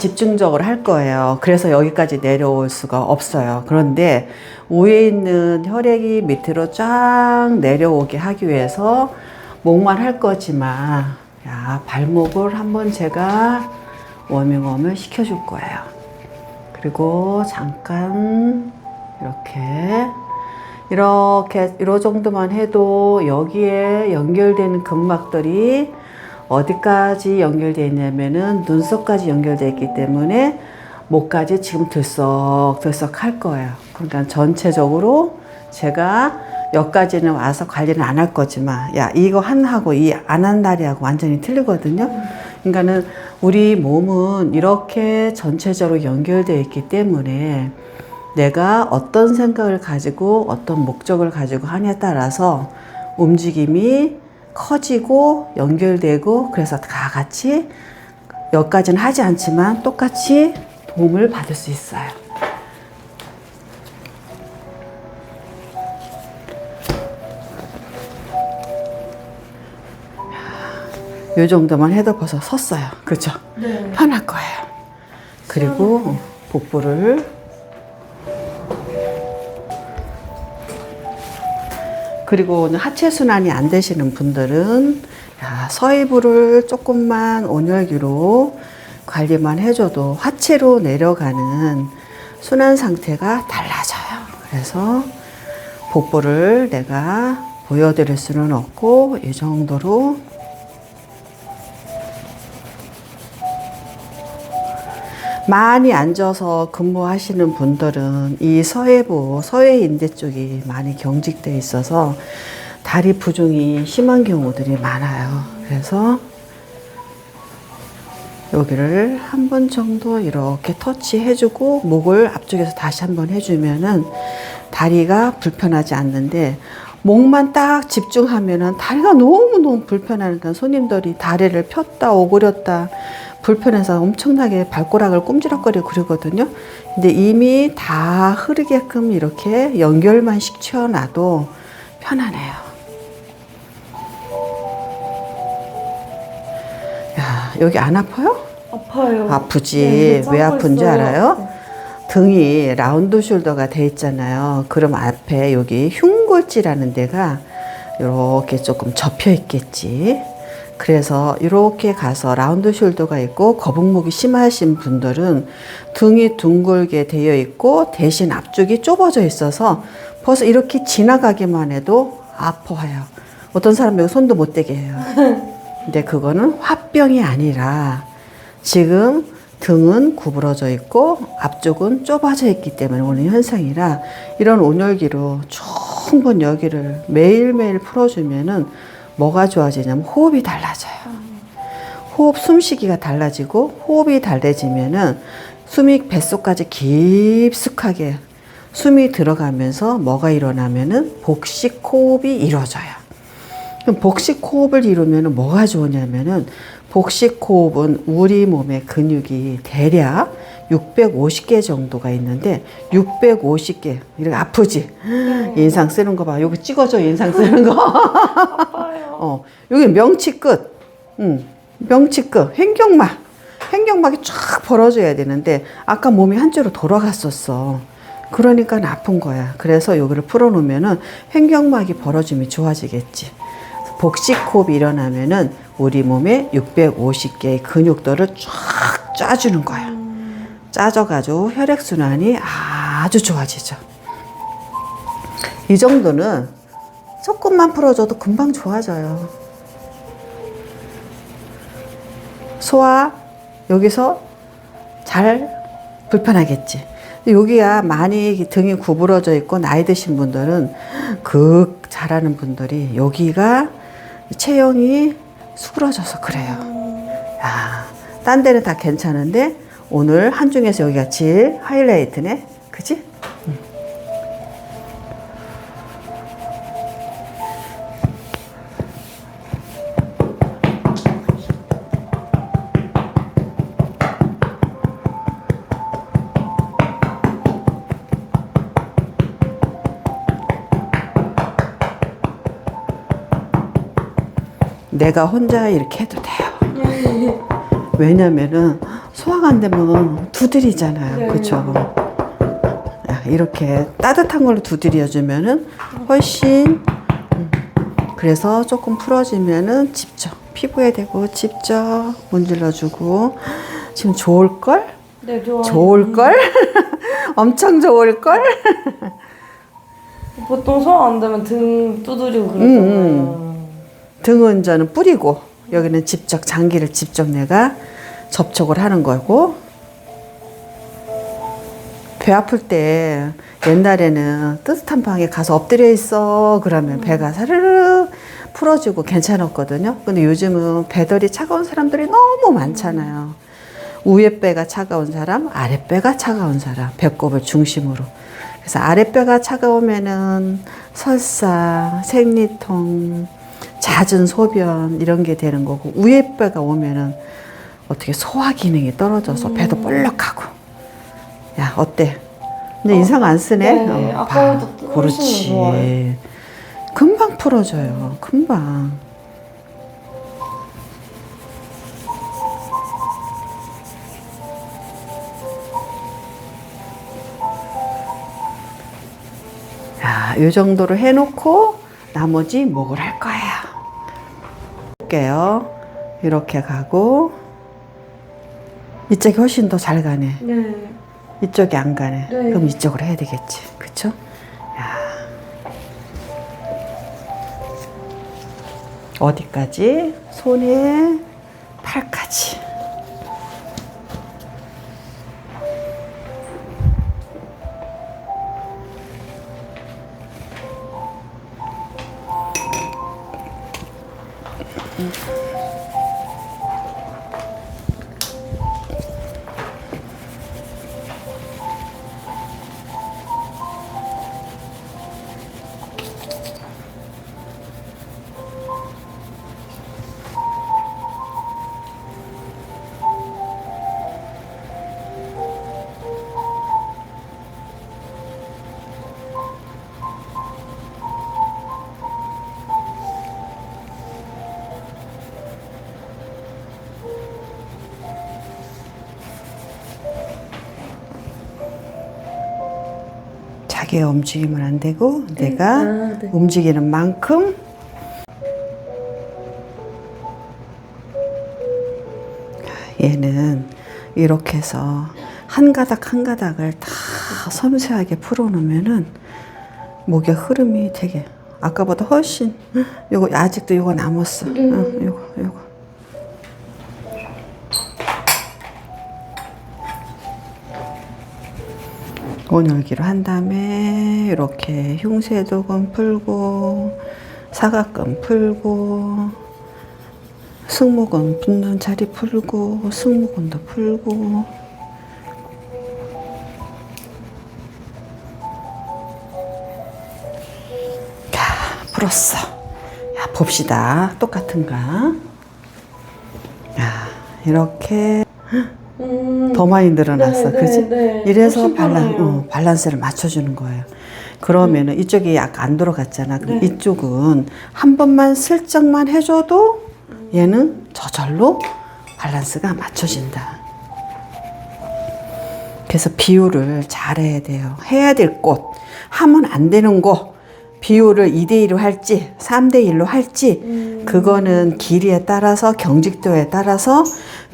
집중적으로 할 거예요. 그래서 여기까지 내려올 수가 없어요. 그런데 위에 있는 혈액이 밑으로 쫙 내려오게 하기 위해서 목만 할 거지만, 야, 발목을 한번 제가 워밍업을 시켜줄 거예요. 그리고 잠깐 이렇게 이렇게 이 정도만 해도 여기에 연결되는 근막들이 어디까지 연결되어 있냐면은 눈썹까지 연결되어 있기 때문에 목까지 지금 들썩들썩 할 거예요. 그러니까 전체적으로 제가 여기까지는 와서 관리는 안할 거지만 야 이거 한하고 이 안 한 날이하고 완전히 틀리거든요. 그러니까는 우리 몸은 이렇게 전체적으로 연결되어 있기 때문에 내가 어떤 생각을 가지고 어떤 목적을 가지고 하냐에 따라서 움직임이 커지고 연결되고 그래서 다 같이 여기까지는 하지 않지만 똑같이 도움을 받을 수 있어요. 요 정도만 해도 벌써 섰어요. 그죠? 네. 편할 거예요. 그리고 복부를 그리고 하체 순환이 안 되시는 분들은 야, 서이부를 조금만 온열기로 관리만 해줘도 하체로 내려가는 순환 상태가 달라져요. 그래서 복부를 내가 보여드릴 수는 없고 이 정도로 많이 앉아서 근무하시는 분들은 이 서해부, 서해인대 쪽이 많이 경직돼 있어서 다리 부종이 심한 경우들이 많아요. 그래서 여기를 한 번 정도 이렇게 터치해주고 목을 앞쪽에서 다시 한 번 해주면은 다리가 불편하지 않는데 목만 딱 집중하면은 다리가 너무너무 불편하니까 손님들이 다리를 폈다 오그렸다 불편해서 엄청나게 발가락을 꼼지락거리고 그러거든요. 근데 이미 다 흐르게끔 이렇게 연결만 시켜놔도 편하네요. 야, 여기 안 아파요? 아파요. 아프지. 네, 왜 아픈지 있어요. 알아요? 네. 등이 라운드 숄더가 돼 있잖아요. 그럼 앞에 여기 흉골지라는 데가 이렇게 조금 접혀 있겠지. 그래서 이렇게 가서 라운드 숄더가 있고 거북목이 심하신 분들은 등이 둥글게 되어 있고 대신 앞쪽이 좁아져 있어서 벌써 이렇게 지나가기만 해도 아파요. 어떤 사람은 손도 못 대게 해요. 근데 그거는 화병이 아니라 지금 등은 구부러져 있고 앞쪽은 좁아져 있기 때문에 오는 현상이라 이런 온열기로 충분 여기를 매일매일 풀어주면은 뭐가 좋아지냐면 호흡이 달라져요. 호흡 숨쉬기가 달라지고 호흡이 달라지면은 숨이 뱃속까지 깊숙하게 숨이 들어가면서 뭐가 일어나면은 복식 호흡이 이루어져요. 그럼 복식 호흡을 이루면 뭐가 좋으냐면은 복식 호흡은 우리 몸의 근육이 대략 650개 정도가 있는데 650개 이렇게 아프지 인상 쓰는 거 봐. 여기 찍어줘 인상 쓰는 거. 어 여기 명치 끝, 응 명치 끝 횡격막 횡격막이 쫙 벌어져야 되는데 아까 몸이 한쪽으로 돌아갔었어. 그러니까 아픈 거야. 그래서 여기를 풀어놓으면은 횡격막이 벌어짐이 좋아지겠지. 복식 호흡이 일어나면은 우리 몸에 650개의 근육들을 쫙 짜주는 거야. 짜져가지고 혈액순환이 아주 좋아지죠. 이 정도는 조금만 풀어줘도 금방 좋아져요. 소화, 여기서 잘 불편하겠지. 여기가 많이 등이 구부러져 있고 나이 드신 분들은 극 잘하는 분들이 여기가 체형이 수그러져서 그래요. 야, 딴 데는 다 괜찮은데 오늘 한중에서 여기가 제일 하이라이트네. 그지? 응. 내가 혼자 이렇게 해도 돼요. 왜냐면은 소화가 안 되면 두드리잖아요. 네. 야, 이렇게 따뜻한 걸로 두드려 주면은 훨씬 음, 그래서 조금 풀어지면은 직접 피부에 대고 직접 문질러 주고 지금 좋을 걸? 네, 좋아요. 좋을 걸? 엄청 좋을 걸? 보통 소화 안 되면 등 두드리고 음, 그러잖아요. 등은 저는 뿌리고 여기는 직접 장기를 직접 내가 접촉을 하는 거고 배 아플 때 옛날에는 뜨뜻한 방에 가서 엎드려 있어 그러면 배가 사르르 풀어지고 괜찮았거든요. 근데 요즘은 배들이 차가운 사람들이 너무 많잖아요. 위에 배가 차가운 사람, 아래 배가 차가운 사람, 배꼽을 중심으로. 그래서 아래 배가 차가우면은 설사, 생리통, 잦은 소변 이런 게 되는 거고 위에 배가 오면은 어떻게 소화 기능이 떨어져서 배도 볼록하고 야 어때? 근데 인상 안 쓰네. 네, 봐. 아까보다 훨씬 그렇지. 좋아요. 금방 풀어져요. 금방. 야, 이 정도로 해놓고 나머지 목을 할 거예요. 볼게요. 이렇게 가고 이쪽이 훨씬 더 잘 가네. 네. 이쪽이 안 가네. 네. 그럼 이쪽으로 해야 되겠지. 그쵸? 야. 어디까지? 손에 팔까지. 자기가 움직이면 안 되고 내가 아, 네. 움직이는 만큼 얘는 이렇게 해서 한 가닥 한 가닥을 다 섬세하게 풀어놓으면은 목의 흐름이 되게 아까보다 훨씬 요거 아직도 요거 남았어. 응, 요거 요거 온열기로 한 다음에 이렇게 흉쇄 도금 풀고 사각근 풀고 승모근 붙는 자리 풀고 승모근도 풀고. 야 풀었어. 야 봅시다. 똑같은가? 야 이렇게 음, 더 많이 늘어났어, 네, 네, 그지? 네. 이래서 훨씬 밸런, 편해요. 어, 밸런스를 맞춰주는 거예요. 그러면은 이쪽이 약간 안 돌아갔잖아. 그럼 네. 이쪽은 한 번만 슬쩍만 해줘도 얘는 저절로 밸런스가 맞춰진다. 그래서 비율을 잘해야 돼요. 해야 될 곳, 하면 안 되는 곳, 비율을 2대1로 할지, 3대1로 할지, 음. 그거는 길이에 따라서 경직도에 따라서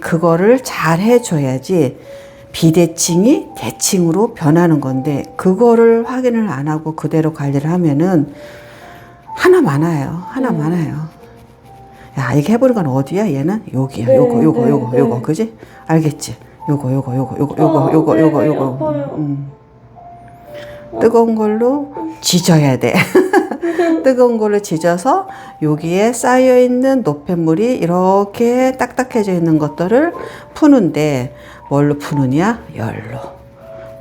그거를 잘 해줘야지 비대칭이 대칭으로 변하는 건데 그거를 확인을 안 하고 그대로 관리를 하면은 하나 많아요. 하나 음. 많아요. 야, 이게 해보는 건 어디야? 얘는 여기야. 네, 요거, 요거, 네, 요거, 네. 요거. 그지? 알겠지? 요거, 요거, 요거, 요거, 요거, 어, 요거, 네, 요거, 네, 요거. 아파요. 음. 뜨거운 걸로 지져야 돼. 뜨거운 걸로 지져서 여기에 쌓여 있는 노폐물이 이렇게 딱딱해져 있는 것들을 푸는데 뭘로 푸느냐? 열로.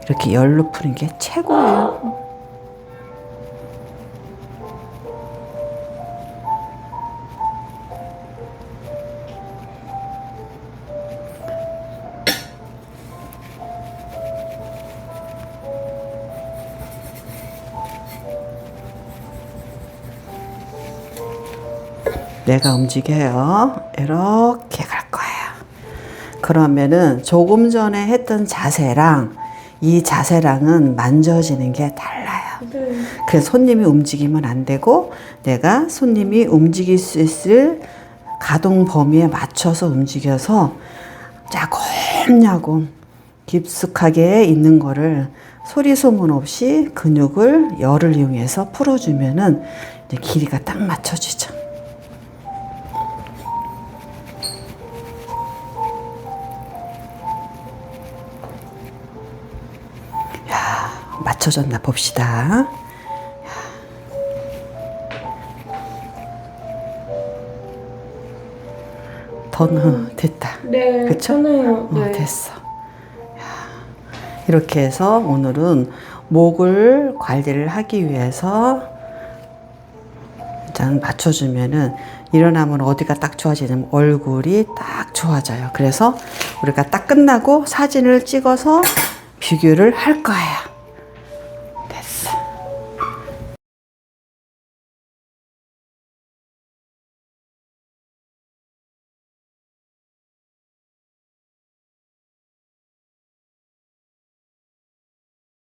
이렇게 열로 푸는 게 최고예요. 내가 움직여요. 이렇게 갈 거예요. 그러면은 조금 전에 했던 자세랑 이 자세랑은 만져지는 게 달라요. 네. 그래서 손님이 움직이면 안 되고 내가 손님이 움직일 수 있을 가동 범위에 맞춰서 움직여서 짜곰야곰 깊숙하게 있는 거를 소리 소문 없이 근육을 열을 이용해서 풀어주면은 길이가 딱 맞춰지죠. 맞춰졌나 봅시다. 더 어, 됐다. 네. 그쵸? 편해요. 어, 네. 됐어. 야, 이렇게 해서 오늘은 목을 관리를 하기 위해서 일단 맞춰주면은 일어나면 어디가 딱 좋아지냐면 얼굴이 딱 좋아져요. 그래서 우리가 딱 끝나고 사진을 찍어서 비교를 할 거예요. 됐어.